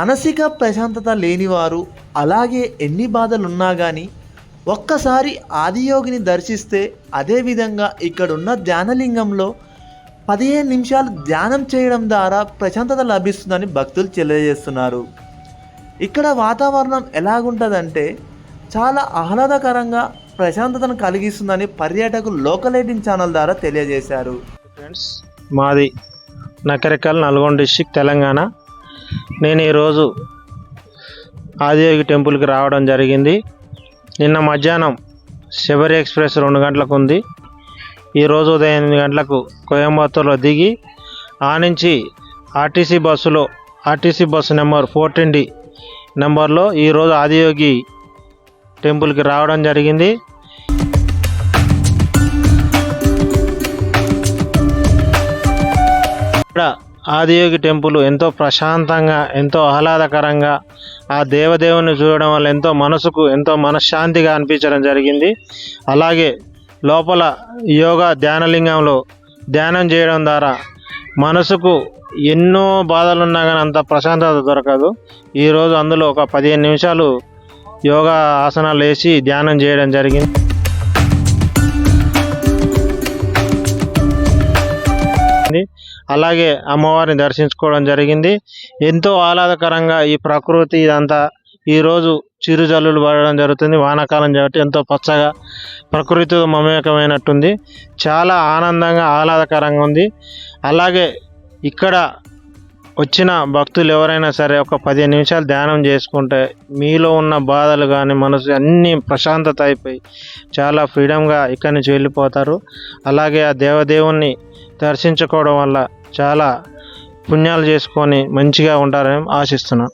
మానసిక ప్రశాంతత లేనివారు అలాగే ఎన్ని బాధలున్నా కానీ ఒక్కసారి ఆదియోగిని దర్శిస్తే అదేవిధంగా ఇక్కడున్న ధ్యానలింగంలో పదిహేను నిమిషాలు ధ్యానం చేయడం ద్వారా ప్రశాంతత లభిస్తుందని భక్తులు తెలియజేస్తున్నారు. ఇక్కడ వాతావరణం ఎలాగుంటుందంటే చాలా ఆహ్లాదకరంగా ప్రశాంతతను కలిగిస్తుందని పర్యాటకులు లోకల్ ఎయిటింగ్ ఛానల్ ద్వారా తెలియజేశారు. ఫ్రెండ్స్ మాది నకరికల్ నల్గొండ డిస్టిక్ తెలంగాణ. నేను ఈరోజు ఆదియోగి టెంపుల్కి రావడం జరిగింది. నిన్న మధ్యాహ్నం శబరి ఎక్స్ప్రెస్ రెండు గంటలకు ఉంది. ఈరోజు ఉదయం ఎనిమిది గంటలకు కోయంబత్తూర్లో దిగి ఆ నుంచి ఆర్టీసీ బస్సులో RTC bus number fourteen D నెంబర్లో ఈరోజు ఆదియోగి టెంపుల్కి రావడం జరిగింది. ఆదియోగి టెంపుల్ ఎంతో ప్రశాంతంగా ఎంతో ఆహ్లాదకరంగా ఆ దేవదేవుని చూడడం వల్ల ఎంతో మనసుకు ఎంతో మనశ్శాంతిగా అనిపించడం జరిగింది. అలాగే లోపల యోగా ధ్యానలింగంలో ధ్యానం చేయడం ద్వారా మనసుకు ఎన్నో బాధలు ఉన్నా కానీ అంత ప్రశాంతత దొరకదు. ఈరోజు అందులో ఒక పదిహేను నిమిషాలు యోగా ఆసనాలు వేసి ధ్యానం చేయడం జరిగింది. జరిగింది. అలాగే అమ్మవారిని దర్శించుకోవడం జరిగింది. ఎంతో ఆహ్లాదకరంగా ఈ ప్రకృతి ఇదంతా ఈరోజు చిరుజల్లులు పడడం జరుగుతుంది. వానాకాలం కాబట్టి ఎంతో పచ్చగా ప్రకృతితో మమేకమైనట్టుంది. చాలా ఆనందంగా ఆహ్లాదకరంగా ఉంది. అలాగే ఇక్కడ వచ్చిన భక్తులు ఎవరైనా సరే ఒక పదిహేను నిమిషాలు ధ్యానం చేసుకుంటే మీలో ఉన్న బాధలు కానీ మనసు అన్నీ ప్రశాంతత అయిపోయి చాలా ఫ్రీడమ్గా ఇక్కడి నుంచి వెళ్ళిపోతారు. అలాగే ఆ దేవదేవుణ్ణి దర్శించుకోవడం వల్ల చాలా పుణ్యాలు చేసుకొని మంచిగా ఉంటారని ఆశిస్తున్నాను